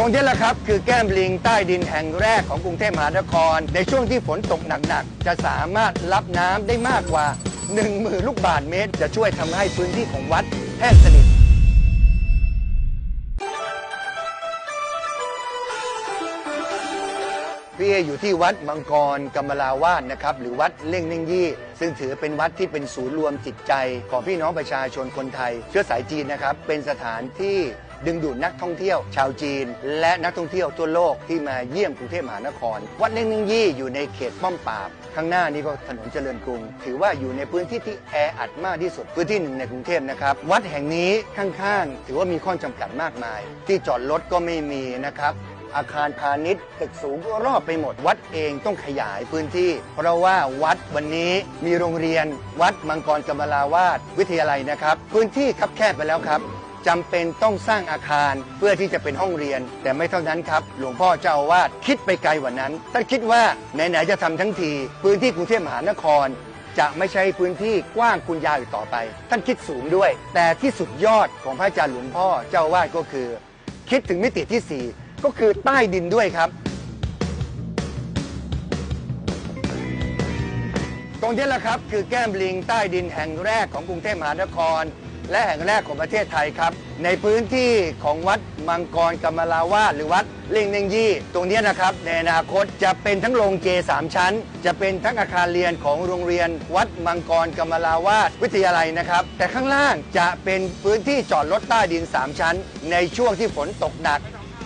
ตรงนี้แหละครับ คือแก้มลิงใต้ดินแห่งแรกของกรุงเทพมหานคร ในช่วงที่ฝนตกหนักๆจะสามารถรับน้ำได้มากกว่า 1 0,000 ลูกบาศก์เมตร จะช่วยทำให้พื้นที่ของวัดแห้งสนิท พี่เออยู่ที่วัดมังกรกำมลาวาสนะครับ หรือวัดเล่งเน่งยี่ ซึ่งถือเป็นวัดที่เป็นศูนย์รวมจิตใจ ของพี่น้องประชาชนคนไทย เชื้อสายจีนนะครับ เป็นสถานที่ ดึงดูดนักท่องเที่ยวชาวจีน และนักท่องเที่ยวทั่วโลกที่มาเยี่ยมกรุงเทพมหานคร วัดเล่งน่งยี่อยู่ในเขตป้อมปราบ ข้างหน้านี้ก็ถนนเจริญกรุง ถือว่าอยู่ในพื้นที่ที่แออัดมากที่สุดพื้นที่หนึ่งในกรุงเทพนะครับวัดแห่งนี้ข้างๆ ถือว่ามีข้อจำกัดมากมาย ที่จอดรถก็ไม่มีนะครับอาคารพาณิชย์ตึกสูงก็รอบไปหมด วัดเองต้องขยายพื้นที่ เพราะว่าวัดวันนี้มีโรงเรียน วัดมังกรกำมลาวาสวิทยาลัยนะครับ พื้นที่คับแคบไปแล้วครับ จำเป็นต้องสร้างอาคารเพื่อที่จะเป็นห้องเรียน แต่ไม่เท่านั้นครับ หลวงพ่อเจ้าอาวาสคิดไปไกลกว่านั้นท่านคิดว่าไหนๆจะทำทั้งที พื้นที่กรุงเทพมหานคร จะไม่ใช่พื้นที่กว้างคุณยาวอีกต่อไป ท่านคิดสูงด้วย แต่ที่สุดยอดของพระอาจารย์หลวงพ่อเจ้าอาวาสก็คือ คิดถึงมิติที่ 4 ก็คือใต้ดินด้วยครับตรงนี้แหละครับคือแก้มลิงใต้ดินแห่งแรกของกรุงเทพมหานคร และแห่งแรกของประเทศไทยครับ ในพื้นที่ของวัดมังกรกำมลาวาสหรือวัดเล่งเน่งยี่ ตรงนี้นะครับ ในอนาคตจะเป็นทั้งโรงเจสามชั้น จะเป็นทั้งอาคารเรียนของโรงเรียน วัดมังกรกำมลาวาสวิทยาลัยนะครับ แต่ข้างล่างจะเป็นพื้นที่จอดรถใต้ดิน 3 ชั้น ในช่วงที่ฝนตกหนัก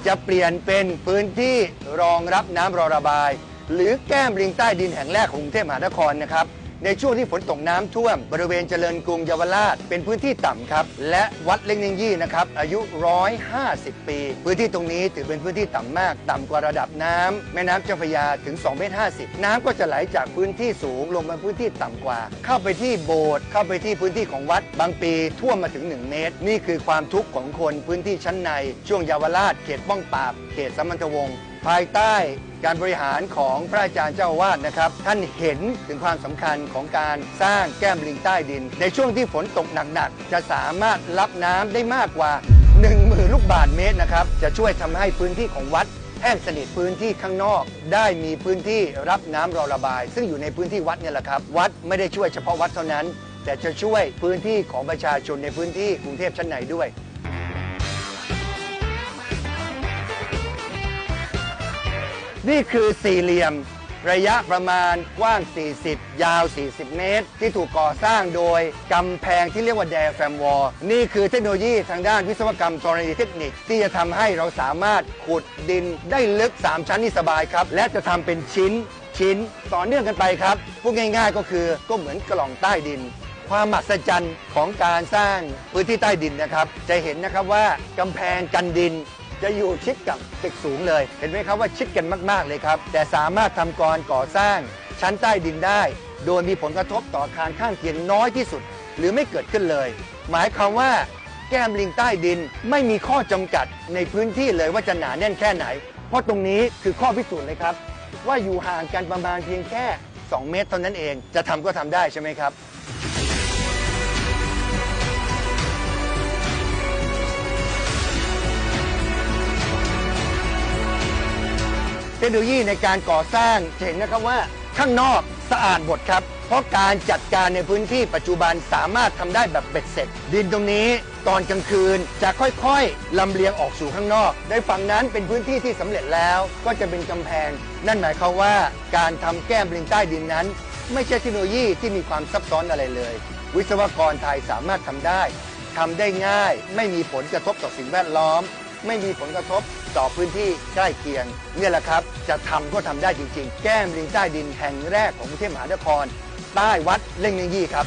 จะเปลี่ยนเป็นพื้นที่รองรับน้ำรอระบาย หรือแก้มลิงใต้ดินแห่งแรกของกรุงเทพมหานครนะครับ ในช่วงที่ฝนตกน้ำท่วม บริเวณเจริญกรุงเยาวราช เป็นพื้นที่ต่ำครับ และวัดเล่งเนงยี่นะครับ อายุ 150 ปี พื้นที่ตรงนี้ถือเป็นพื้นที่ต่ำมาก ต่ำกว่าระดับน้ำแม่น้ำเจ้าพระยาถึง2เมตร50 น้ำก็จะไหลจากพื้นที่สูงลงมาพื้นที่ต่ำกว่า เข้าไปที่โบสถ์เข้าไปที่พื้นที่ของวัดบางปีท่วมมาถึง 1 เมตร นี่คือความทุกข์ของคนพื้นที่ชั้นใน ช่วงเยาวราช เขตป้องปราบเขตสัมพันธวงศ์ ภายใต้การบริหารของพระอาจารย์เจ้าวาสนะครับ ท่านเห็นถึงความสำคัญของการสร้างแก้มลิงใต้ดิน ในช่วงที่ฝนตกหนักๆ จะสามารถรับน้ำได้มากกว่า 1 0,000 ลูกบาศก์เมตรนะครับ จะช่วยทำให้พื้นที่ของวัดแห้งสนิทพื้นที่ข้างนอก ได้มีพื้นที่รับน้ำรอระบาย ซึ่งอยู่ในพื้นที่วัดเนี่ยแหละครับ วัดไม่ได้ช่วยเฉพาะวัดเท่านั้น แต่จะช่วยพื้นที่ของประชาชนในพื้นที่กรุงเทพชั้นในด้วย นี่คือสี่เหลี่ยม ระยะประมาณกว้าง 40 ยาว 40 เมตร ที่ถูกก่อสร้างโดยกำแพงที่เรียกว่าแดแฟมวอลนี่คือเทคโนโลยีทางด้านวิศวกรรมธรณีเทคนิค ที่จะทำให้เราสามารถขุดดินได้ลึก 3 ชั้นนี่สบายครับ และจะทำเป็นชิ้นชิ้นต่อเนื่องกันไปครับพูดง่าย ๆ ก็คือก็เหมือนกล่องใต้ดิน ความมหัศจรรย์ของการสร้างพื้นที่ใต้ดินนะครับ จะเห็นนะครับว่ากำแพงกันดิน จะอยู่ชิดกับตึกสูงเลย เห็นไหมครับว่าชิดกันมากๆเลยครับ แต่สามารถทำกรก่อสร้างชั้นใต้ดินได้ โดยมีผลกระทบต่ออาคารข้างเคียงน้อยที่สุด หรือไม่เกิดขึ้นเลย หมายความว่าแก้มลิงใต้ดินไม่มีข้อจำกัดในพื้นที่เลยว่าจะหนาแน่นแค่ไหน เพราะตรงนี้คือข้อพิสูจน์เลยครับ ว่าอยู่ห่างกันประมาณเพียงแค่ 2 เมตรเท่านั้นเอง จะทำก็ทำได้ใช่ไหมครับ ทคโนโลยีในการก่อสร้างจะเห็นนะครับว่าข้างนอกสะอาดหมดครับ เพราะการจัดการในพื้นที่ปัจจุบันสามารถทำได้แบบเบ็ดเสร็จ ดินตรงนี้ตอนกลางคืนจะค่อยๆลำเลียงออกสู่ข้างนอก ในฝั่งนั้นเป็นพื้นที่ที่สำเร็จแล้วก็จะเป็นกำแพง นั่นหมายความว่าการทำแก้มลิงใต้ดินนั้น ไม่ใช่เทคโนโลยีที่มีความซับซ้อนอะไรเลย วิศวกรไทยสามารถทำได้ทำได้ง่าย ไม่มีผลกระทบต่อสิ่งแวดล้อม ไม่มีผลกระทบต่อพื้นที่ใกล้เคียงเนี่ยแหละครับ จะทำก็ทำได้จริง ๆ แก้มลิงใต้ดินแห่งแรกของกรุงเทพมหานครใต้วัดเล่งเนงยี่ครับ